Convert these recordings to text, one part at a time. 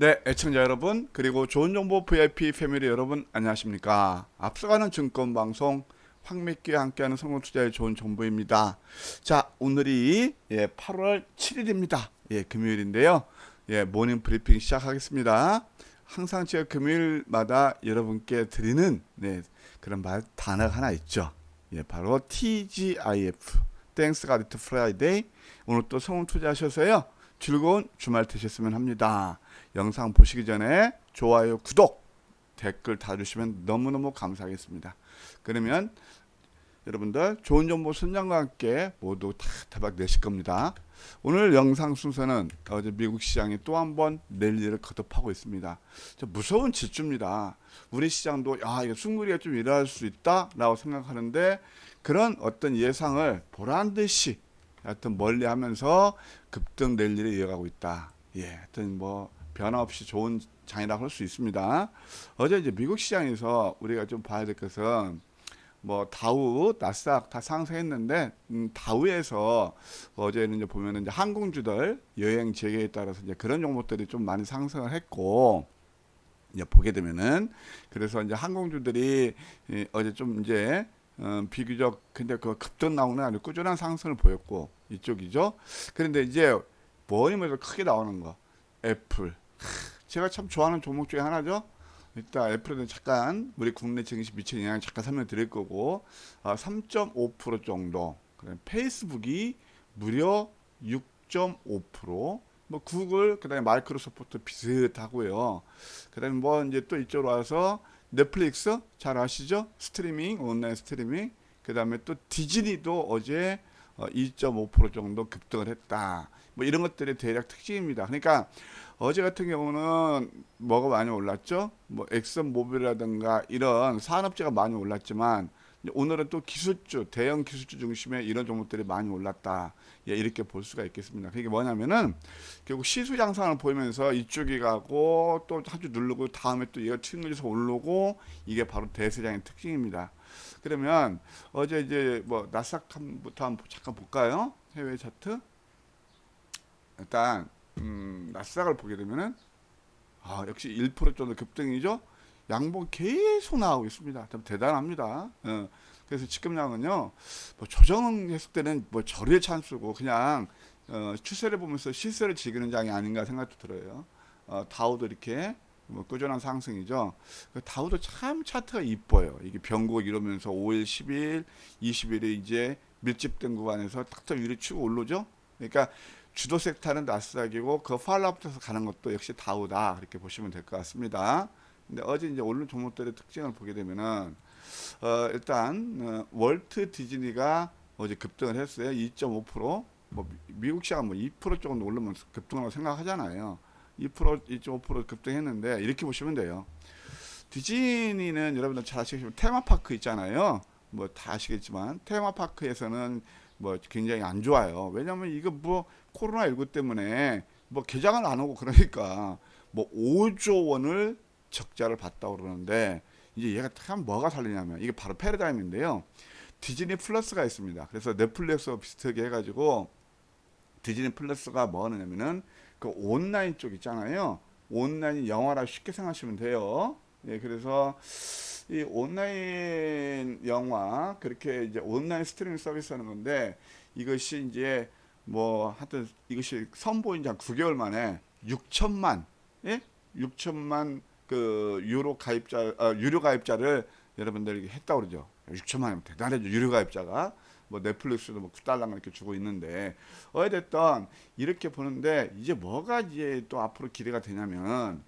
네, 애청자 여러분, 그리고 좋은 정보 VIP 패밀리 여러분, 안녕하십니까. 앞서가는 증권 방송 황미끼와 함께하는 성공 투자의 좋은 정보입니다. 자, 오늘이 예, 8월 7일입니다. 예, 금요일인데요. 예, 모닝 브리핑 시작하겠습니다. 항상 제가 금요일마다 여러분께 드리는 네, 그런 말 단어가 하나 있죠. 예, 바로 TGIF. God to Friday. 오늘 또 성공 투자하셔서요. 즐거운 주말 되셨으면 합니다. 영상 보시기 전에 좋아요, 구독, 댓글 달아주시면 너무너무 감사하겠습니다. 그러면 여러분들 좋은 정보 선장과 함께 모두 다 대박 내실 겁니다. 오늘 영상 순서는 어제 미국 시장이 또 한 번 랠리를 거듭하고 있습니다. 저 무서운 질주입니다. 우리 시장도 야 이거 승무리가 좀 일어날 수 있다라고 생각하는데 그런 어떤 예상을 보란 듯이 하여튼 멀리 하면서 급등 랠리를 이어가고 있다. 예, 하여튼 뭐 변화 없이 좋은 장이라고 할 수 있습니다. 어제 이제 미국 시장에서 우리가 좀 봐야 될 것은 뭐 다우, 나스닥 다 상승했는데 음, 다우에서 어제는 이제 보면은 이제 항공주들 여행 재개에 따라서 이제 그런 종목들이 좀 많이 상승을 했고 이제 보게 되면은 그래서 이제 항공주들이 이, 어제 좀 이제 어, 비교적 근데 그 급등 나오는 아주 꾸준한 상승을 보였고 이쪽이죠. 그런데 이제 뭐니뭐해도 크게 나오는 거 애플 제가 참 좋아하는 종목 중에 하나죠. 일단 애플은 잠깐 우리 국내 증시 미치는 영향 잠깐 설명 드릴 거고 아, 3.5% 정도. 그다음 페이스북이 무려 6.5%. 뭐 구글 그다음에 마이크로소프트 비슷하고요. 그다음에 뭐 이제 또 이쪽으로 와서 넷플릭스 잘 아시죠? 스트리밍 온라인 스트리밍. 그다음에 또 디즈니도 어제 어, 2.5% 정도 급등을 했다. 뭐 이런 것들이 대략 특징입니다. 그러니까 어제 같은 경우는 뭐가 많이 올랐죠? 뭐 엑선 모빌이라든가 이런 산업재가 많이 올랐지만 오늘은 또 기술주, 대형 기술주 중심의 이런 종목들이 많이 올랐다. 예, 이렇게 볼 수가 있겠습니다. 그게 뭐냐면은 결국 시수 양상을 보이면서 이쪽이 가고 또 한 주 누르고 다음에 또 얘가 튕겨져서 오르고 이게 바로 대세장의 특징입니다. 그러면 어제 이제 뭐 나스닥부터 한번 잠깐 볼까요? 해외 차트. 일단 음, 나스닥을 보게 되면은 아, 역시 1% 정도 급등이죠. 양봉 계속 나오고 있습니다. 참 대단합니다. 어, 그래서 지금량은요, 뭐 조정했을 때는 뭐 저리의 찬스고 그냥 어, 추세를 보면서 시세를 즐기는 장이 아닌가 생각도 들어요. 어, 다우도 이렇게 뭐 꾸준한 상승이죠. 그 다우도 참 차트가 이뻐요. 이게 변곡 이러면서 5일, 10일, 20일에 이제 밀집된 구간에서 탁탁 위로 치고 올르죠. 그러니까 주도 섹터는 나스닥이고 그 팔로업에서 가는 것도 역시 다우다 그렇게 보시면 될 것 같습니다. 근데 어제 이제 오른 종목들의 특징을 보게 되면은 어, 일단 어, 월트 디즈니가 어제 급등을 했어요. 2.5%. 뭐 미- 미국 시장 뭐2% 정도 오르면 급등하고 생각하잖아요. 2% 2.5% 급등했는데 이렇게 보시면 돼요. 디즈니는 여러분들 잘 아시겠지만 테마파크 있잖아요. 뭐 다 아시겠지만 테마파크에서는 뭐 굉장히 안 좋아요. 왜냐면 이거 뭐 코로나 19 때문에 뭐 개장을 안 오고 그러니까 뭐 5조 원을 적자를 봤다고 그러는데 이제 얘가 참 뭐가 살리냐면 이게 바로 패러다임인데요. 디즈니 플러스가 있습니다. 그래서 넷플릭스와 비슷하게 해가지고 디즈니 플러스가 뭐 하느냐면은 그 온라인 쪽 있잖아요. 온라인 영화라 쉽게 생각하시면 돼요. 예, 그래서 이 온라인 영화 그렇게 이제 온라인 스트리밍 서비스 하는 건데 이것이 이제 뭐 하여튼 이것이 선보인 지 한 9개월 만에 6천만 예? 6천만 그 유로 가입자 아, 유료 가입자를 여러분들이 했다고 그러죠. 6천만이면 대단하죠. 유료 가입자가 뭐 넷플릭스도 뭐 9달러가 이렇게 주고 있는데 어찌됐든 이렇게 보는데 이제 뭐가 이제 또 앞으로 기대가 되냐면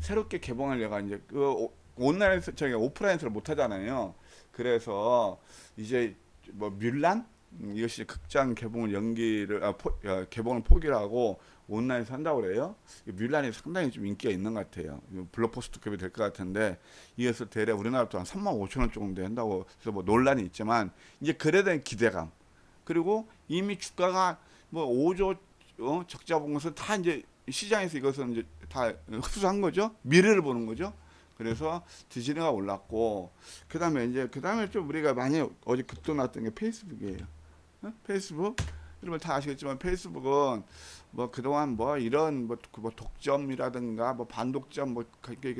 새롭게 개봉할 얘가 이제 그 오- 온라인에서 저기 오프라인에서 못 하잖아요. 그래서 이제 뭐 뮬란 음, 이것이 극장 개봉을 연기를 아, 포, 어, 개봉을 포기를 하고 온라인에서 한다고 그래요. 이 뮬란이 상당히 좀 인기가 있는 것 같아요. 이거 블록버스터급이 될 것 같은데 이것을 대략 우리나라도 한 3만 5천 원 정도 한다고 해서 뭐 논란이 있지만 이제 그에 대한 기대감 그리고 이미 주가가 뭐 5조 어, 적자 본 것은 다 이제 시장에서 이것은 이제 다 흡수한 거죠. 미래를 보는 거죠. 그래서 디즈니가 올랐고 그다음에 이제 그다음에 좀 우리가 많이 어제 급등 났던 게 페이스북이에요. 어? 페이스북 여러분 다 아시겠지만 페이스북은 뭐 그동안 뭐 이런 뭐, 그뭐 독점이라든가 뭐 반독점 뭐 이게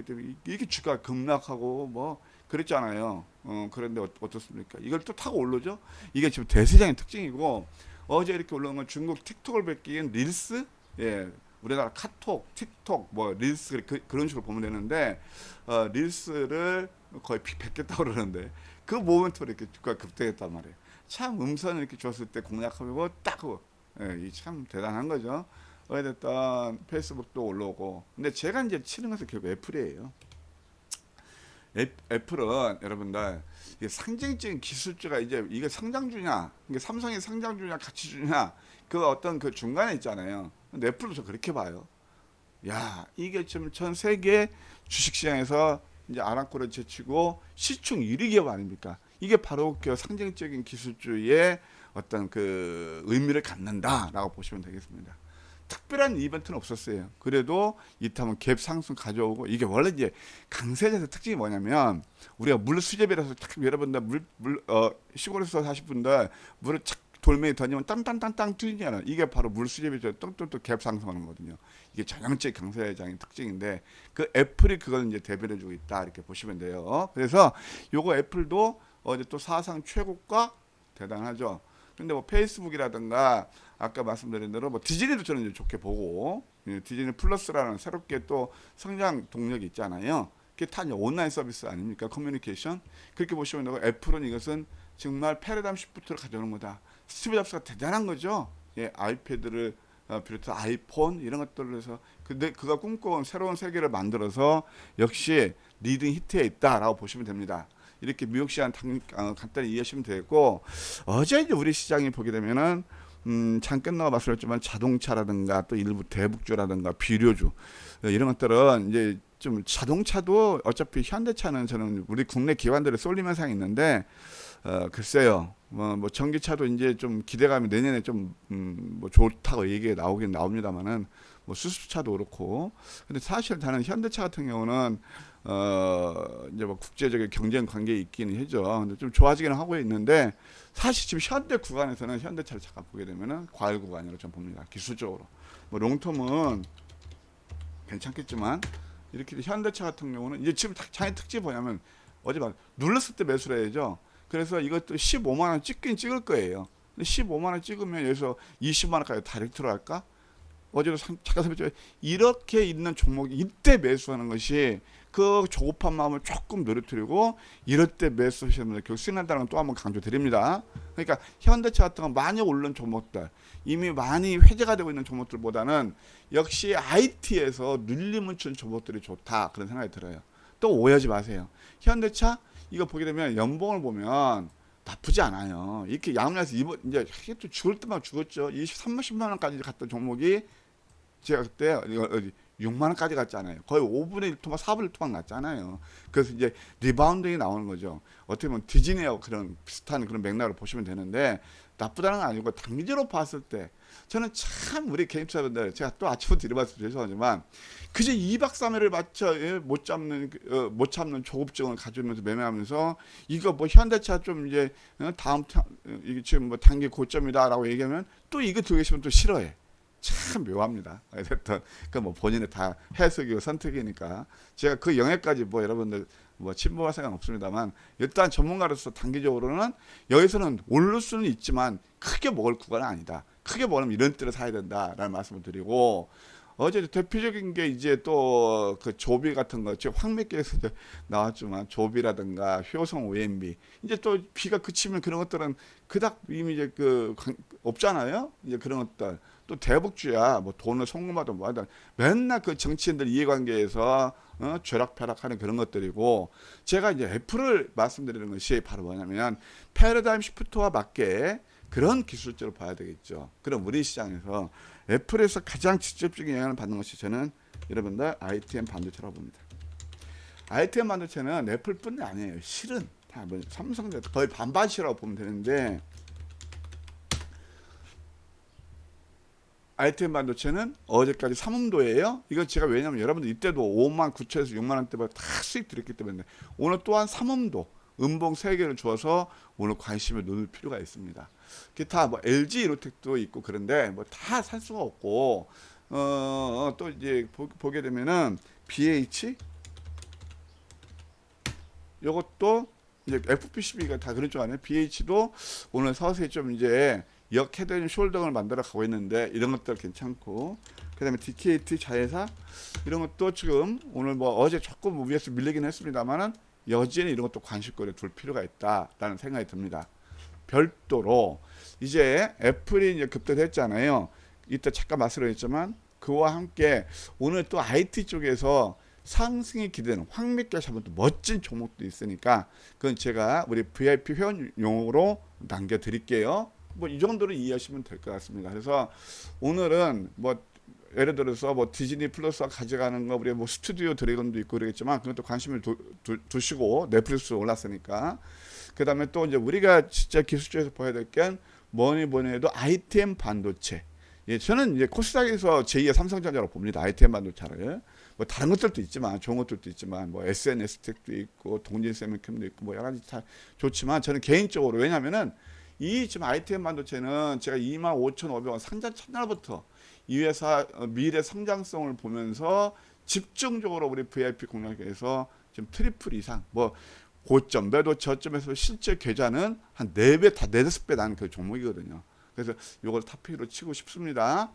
이게 주가 급락하고 뭐 그랬잖아요. 어 그런데 어, 어떻습니까? 이걸 또 타고 오르죠. 이게 지금 대세장의 특징이고 어제 이렇게 올라온 건 중국 틱톡을 베낀 릴스 예 우리나라 카톡, 틱톡, 뭐 릴스 그, 그런 식으로 보면 되는데 어, 릴스를 거의 픽 뱉겠다고 그러는데 그 모멘트로 이렇게 주가 급등했단 말이에요. 참 음선을 이렇게 줬을 때 공략하고 딱 예, 이참 대단한 거죠. 어쨌든 페이스북도 올라오고 근데 제가 이제 치는 것은 결국 애플이에요. 애, 애플은 여러분들 상징적인 기술주가 이제 이게 상장주냐, 이게 삼성이 상장주냐, 가치주냐 그 어떤 그 중간에 있잖아요. 근데 애플도 저 그렇게 봐요. 야 이게 지금 전 세계 주식시장에서 이제 아랑코를 제치고 시총 1위 기업 아닙니까? 이게 바로 그 상징적인 기술주의 어떤 그 의미를 갖는다라고 보시면 되겠습니다. 특별한 이벤트는 없었어요. 그래도 이타면 갭 상승 가져오고 이게 원래 이제 강세장의 특징이 뭐냐면 우리가 물 수제비라서 딱 여러분들 물물어 시골에서 사실 분들 물을 착 돌멩이 던지면 땅땅땅땅 뚫리잖아요. 이게 바로 물 수제비죠. 똥똥똥 갭 상승하는 거거든요. 이게 전형적 강세장의 특징인데 그 애플이 그걸 이제 대변해 주고 있다 이렇게 보시면 돼요. 그래서 요거 애플도 어제 또 사상 최고가 대단하죠. 근데 뭐 페이스북이라든가 아까 말씀드린 대로 뭐 디즈니도 저는 이제 좋게 보고 예, 디즈니 플러스라는 새롭게 또 성장 동력이 있잖아요. 그게 다 온라인 서비스 아닙니까? 커뮤니케이션 그렇게 보시면 되고 애플은 이것은 정말 패러다임 시프트를 가져오는 거다. 스티브 잡스가 대단한 거죠. 예, 아이패드를 어, 비롯해서 아이폰 이런 것들을 해서 근데 그가 꿈꿔온 새로운 세계를 만들어서 역시 리딩 히트에 있다라고 보시면 됩니다. 이렇게 시장 당, 어, 간단히 이해하시면 되고 어제 이제 우리 시장이 보게 되면은 음, 잠깐 나와 말씀드렸지만 자동차라든가 또 일부 대북주라든가 비료주 어, 이런 것들은 이제 좀 자동차도 어차피 현대차는 저는 우리 국내 기관들의 쏠림 현상이 있는데 어, 글쎄요. 뭐, 뭐 전기차도 이제 좀 기대감이 내년에 좀, 음, 뭐 좋다고 얘기가 나오긴 나옵니다만은 뭐 수소차도 그렇고. 근데 사실 다른 현대차 같은 경우는 어, 이제 뭐 국제적인 경쟁 관계에 있기는 하죠. 근데 좀 좋아지기는 하고 있는데 사실 지금 현대 구간에서는 현대차를 잠깐 보게 되면은 과일 구간이라고 좀 봅니다. 기술적으로. 뭐 롱텀은 괜찮겠지만 이렇게 현대차 같은 경우는 이제 지금 장의 특징이 뭐냐면 어제 막 눌렀을 때 매수를 해야죠. 그래서 이것도 15만 원 찍긴 찍을 거예요. 근데 15만 원 찍으면 여기서 20만 원까지 다이렉트로 할까? 어제도 상- 잠깐 설명드렸 이렇게 있는 종목이 이때 매수하는 것이 그 조급한 마음을 조금 누르뜨리고 이럴 때 매수 하시는 분들 결국 건또 한번 강조드립니다. 그러니까 현대차 같은 건 많이 오른 종목들 이미 많이 회제가 되고 있는 종목들보다는 역시 IT에서 눌림을 준 종목들이 좋다 그런 생각이 들어요. 또 오해하지 마세요. 현대차 이거 보게 되면 연봉을 보면 나쁘지 않아요. 이렇게 양면에서 이번 이제 또 죽을 때만 죽었죠. 23만 10만 원까지 갔던 종목이 제가 그때 어디 6만 원까지 갔잖아요. 거의 5분의 1 토막 4분의 1 토막 났잖아요. 그래서 이제 리바운딩이 나오는 거죠. 어떻게 보면 디즈니하고 그런 비슷한 그런 맥락으로 보시면 되는데 나쁘다는 건 아니고 단기적으로 봤을 때 저는 참 우리 투자자분들 제가 또 아침부터 이래봐서 죄송하지만 그저 2박 3일을 맞춰 예, 못 잡는 그, 어, 못 참는 조급증을 가지면서 매매하면서 이거 뭐 현대차 좀 이제 어, 다음 타, 어, 이게 지금 뭐 단기 고점이다라고 얘기하면 또 이거 들고 계시면 또 싫어해. 참 묘합니다. 어쨌든 그뭐 본인의 다 해석이고 선택이니까 제가 그 영역까지 뭐 여러분들 뭐 침범할 생각 은 없습니다만 일단 전문가로서 단기적으로는 여기서는 오를 수는 있지만 크게 먹을 구간은 아니다. 크게 먹으면 이런 때를 사야 된다라는 말씀을 드리고 어제 대표적인 게 이제 또 그 조비 같은 거 황매기에서 이제 나왔지만 조비라든가 효성 OMB 이제 또 비가 그치면 그런 것들은 그닥 이미 이제 그 관- 없잖아요. 이제 그런 것들 또 대북주야 뭐 돈을 송금하든 뭐하든 맨날 그 정치인들 이해관계에서 어, 죄락펴락하는 그런 것들이고 제가 이제 애플을 말씀드리는 것이 바로 뭐냐면 패러다임 시프트와 맞게 그런 기술적으로 봐야 되겠죠. 그럼 우리 시장에서 애플에서 가장 직접적인 영향을 받는 것이 저는 여러분들 ITM 반도체라고 봅니다. ITM 반도체는 애플뿐이 아니에요. 실은 다 뭐 삼성도 거의 반반씩이라고 보면 되는데 ITM 반도체는 어제까지 삼음도예요. 이건 제가 왜냐면 여러분들 이때도 5만 9천에서 6만 원대보다 다 수익 드렸기 때문에 오늘 또한 삼음도 음봉 세 개를 주어서 오늘 관심을 놓을 필요가 있습니다. 기타 뭐 LG 이로텍도 있고 그런데 뭐 다 살 수가 없고 어, 또 이제 보, 보게 되면은 BH 요것도 이제 FPCB가 다 그런 줄 아네요. BH도 오늘 서서히 좀 이제 역 헤드 숄더를 만들어 가고 있는데 이런 것들 괜찮고 그다음에 DKT 자회사 이런 것도 지금 오늘 뭐 어제 조금 위에서 밀리긴 했습니다만은 여전히 이런 것도 관심거리에 둘 필요가 있다라는 생각이 듭니다. 별도로 이제 애플이 이제 급등했잖아요. 이때 잠깐 말씀드렸지만 그와 함께 오늘 또 IT 쪽에서 상승이 기대는 황미결 잡은 또 멋진 종목도 있으니까 그건 제가 우리 VIP 회원 용어로 남겨드릴게요. 뭐 이 정도로 이해하시면 될 것 같습니다. 그래서 오늘은 뭐 예를 들어서 뭐 디즈니 플러스가 가져가는 거 우리 뭐 스튜디오 드래곤도 있고 그러겠지만 그것도 관심을 두, 두, 시고 넷플릭스 올랐으니까 그 다음에 또 이제 우리가 진짜 기술적에서 봐야 될 게 뭐니 뭐니 해도 ITM 반도체 예, 저는 이제 코스닥에서 제2의 삼성전자로 봅니다. ITM 반도체를. 뭐 다른 것들도 있지만 좋은 것들도 있지만 뭐 SNS 텍도 있고 동진 세미캠도 있고 뭐 여러 가지 다 좋지만 저는 개인적으로 왜냐면은 이 지금 ITM 반도체는 제가 25,500원 상장 첫날부터 이 회사 어, 미래 성장성을 보면서 집중적으로 우리 VIP 공략에서 지금 트리플 이상 뭐 고점 매도 저점에서 실제 계좌는 한 4배 다 4, 5배 나는 그 종목이거든요. 그래서 이걸 탑피로 치고 싶습니다.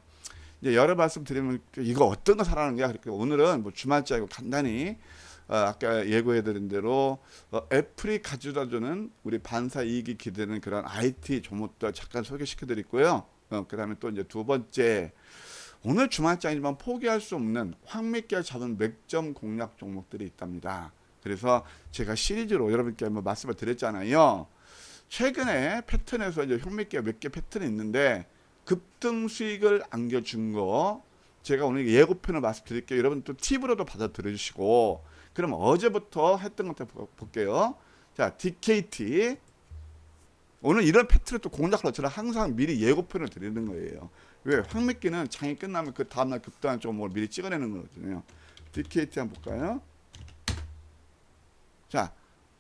이제 여러 말씀 드리면 이거 어떤 거 사라는 거야. 그러니까 오늘은 뭐 주말짜리고 간단히 어, 아까 예고해드린 대로 어, 애플이 가져다주는 우리 반사 이익이 기대는 그런 IT 종목들 잠깐 소개시켜드리고요. 어, 그다음에 또 이제 두 번째 오늘 주말장이지만 포기할 수 없는 황미결 잡은 맥점 공략 종목들이 있답니다. 그래서 제가 시리즈로 여러분께 한번 말씀을 드렸잖아요. 최근에 패턴에서 이제 현미결 몇개 패턴이 있는데 급등 수익을 안겨준 거 제가 오늘 예고편을 말씀드릴게요. 여러분 또 팁으로도 받아 들어주시고 그럼 어제부터 했던 것들 볼게요. 자 DKT 오늘 이런 패턴을 또 공략하러 저는 항상 미리 예고편을 드리는 거예요. 왜 황미끼는 장이 끝나면 그 다음날 급등한 쪽을 미리 찍어내는 거거든요. DKT 한번 볼까요? 자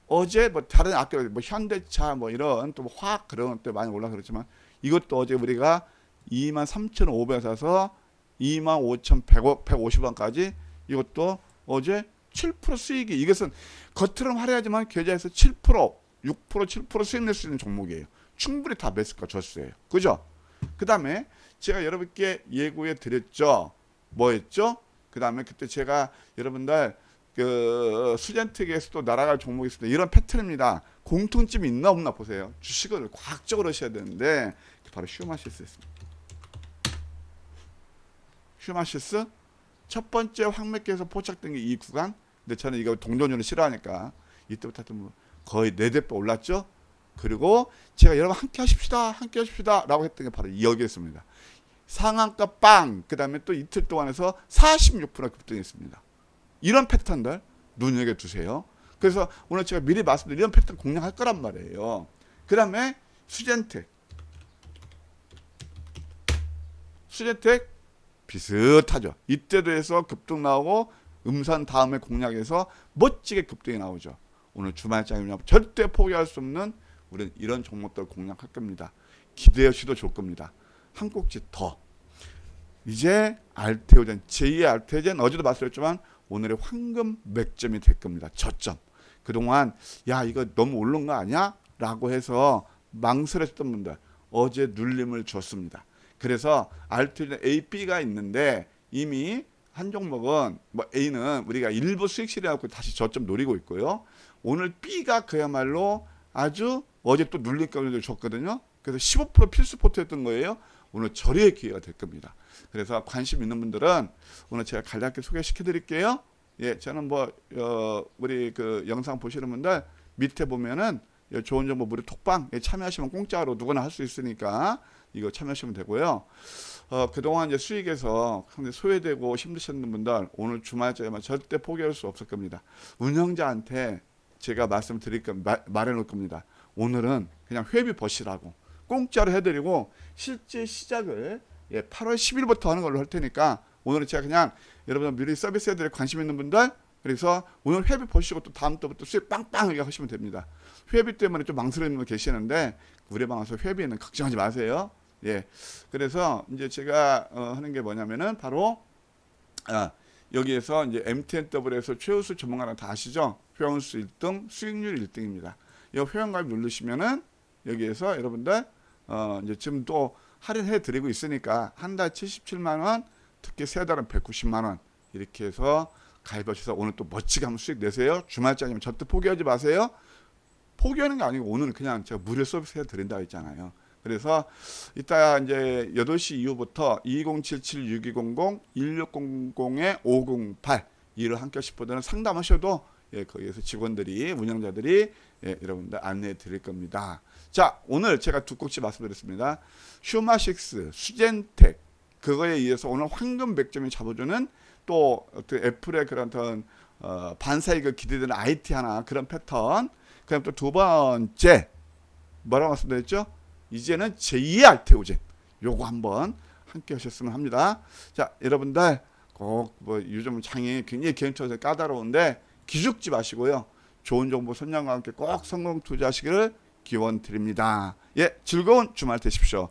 어제 뭐 다른 아까 뭐 현대차 뭐 이런 또 화학 그런 것들 많이 올라 그랬지만 이것도 어제 우리가 23,500원 사서 25,150원까지 이것도 어제 7% 수익이 이것은 겉으로는 화려하지만 계좌에서 7% 6% 7% 수익 낼 수 있는 종목이에요. 충분히 다 매수가 줬어요. 그죠? 그 다음에 제가 여러분께 예고해 드렸죠. 뭐였죠? 그 다음에 그때 제가 여러분들 그 수젠특에서도 날아갈 종목이 있습니다. 이런 패턴입니다. 공통점이 있나 없나 보세요. 주식을 과학적으로 하셔야 되는데 바로 슈마시스였습니다. 슈마시스 첫 번째 황맥계에서 포착된 게 이 구간. 근데 저는 이거 동전으로 싫어하니까 이때부터 하여튼 뭐 거의 네댓배 올랐죠. 그리고 제가 여러분 함께 하십시다, 함께 하십시다 라고 했던 게 바로 여기였습니다. 상한가 빵, 그 다음에 또 이틀 동안에서 46% 급등했습니다. 이런 패턴들 눈여겨두세요. 그래서 오늘 제가 미리 말씀드린 이런 패턴 공략할 거란 말이에요. 그 다음에 수젠텍. 수젠텍 비슷하죠. 이때도 해서 급등 나오고 음산 다음에 공략해서 멋지게 급등이 나오죠. 오늘 주말장이면 절대 포기할 수 없는 우리는 이런 종목들 공략할 겁니다. 기대하셔도 좋을 겁니다. 한 꼭지 더. 이제 알테오젠, 제2의 알테오젠 어제도 말씀드렸지만 오늘의 황금 맥점이 될 겁니다. 저점. 그동안 야 이거 너무 오른 거 아니야? 라고 해서 망설였던 분들 어제 눌림을 줬습니다. 그래서 알트는 A, B가 있는데 이미 한 종목은 뭐 A는 우리가 일부 수익실해 갖고 다시 저점 노리고 있고요. 오늘 B가 그야말로 아주 어제 또 눌림감을 줬거든요. 그래서 15% 필수 포트였던 거예요. 오늘 절의 기회가 될 겁니다. 그래서 관심 있는 분들은 오늘 제가 간략하게 소개시켜 드릴게요. 예, 저는 뭐, 어, 우리 그 영상 보시는 분들 밑에 보면은 좋은 정보 무료 톡방 예, 참여하시면 공짜로 누구나 할 수 있으니까 이거 참여하시면 되고요. 어, 그동안 이제 수익에서 상당히 소외되고 힘드셨는 분들 오늘 주말쯤에만 절대 포기할 수 없을 겁니다. 운영자한테 제가 말씀드릴 거 말해 놓을 겁니다. 오늘은 그냥 회비 버시라고 공짜로 해드리고 실제 시작을 예, 8월 10일부터 하는 걸로 할 테니까 오늘은 제가 그냥 여러분 미리 서비스 해드릴 관심 있는 분들 그래서 오늘 회비 보시고 또 다음 때부터 수익 빵빵하게 하시면 됩니다. 회비 때문에 좀 망설이는 분 계시는데 우리 방에서 회비에는 걱정하지 마세요. 예. 그래서 이제 제가 어, 하는 게 뭐냐면은 바로 아, 여기에서 이제 MTNW에서 최우수 전문가랑 다 아시죠? 회원수 1등, 수익률 1등입니다. 이 회원가입 누르시면은 여기에서 여러분들 어 이제 지금 또 할인해 드리고 있으니까 한 달 77만 원, 특히 세 달은 190만 원 이렇게 해서 가입하셔서 오늘 또 멋지게 한번 수익 내세요. 주말장이면 절대 포기하지 마세요. 포기하는 게 아니고 오늘은 그냥 제가 무료 서비스 해 드린다 했잖아요. 그래서 이따 이제 8시 이후부터 2077-6200, 1600에 508 이를 한 껴씩 보다는 상담하셔도 예, 거기에서 직원들이 운영자들이 예, 여러분들 안내해 드릴 겁니다. 자, 오늘 제가 두 꼭지 말씀드렸습니다. 슈마식스, 수젠텍 그거에 의해서 오늘 황금 100점이 잡아주는 또 어떤 애플의 그런 어떤 어, 반사이익을 기대되는 IT 하나 그런 패턴. 그다음 또 두 번째 뭐라고 말씀드렸죠? 이제는 제2의 알테오젠 요거 한번 함께 하셨으면 합니다. 자, 여러분들 꼭 뭐 요즘 장이 굉장히 개인적으로 까다로운데 기죽지 마시고요. 좋은 정보 선량과 함께 꼭 성공 투자하시기를 기원 드립니다. 예, 즐거운 주말 되십시오.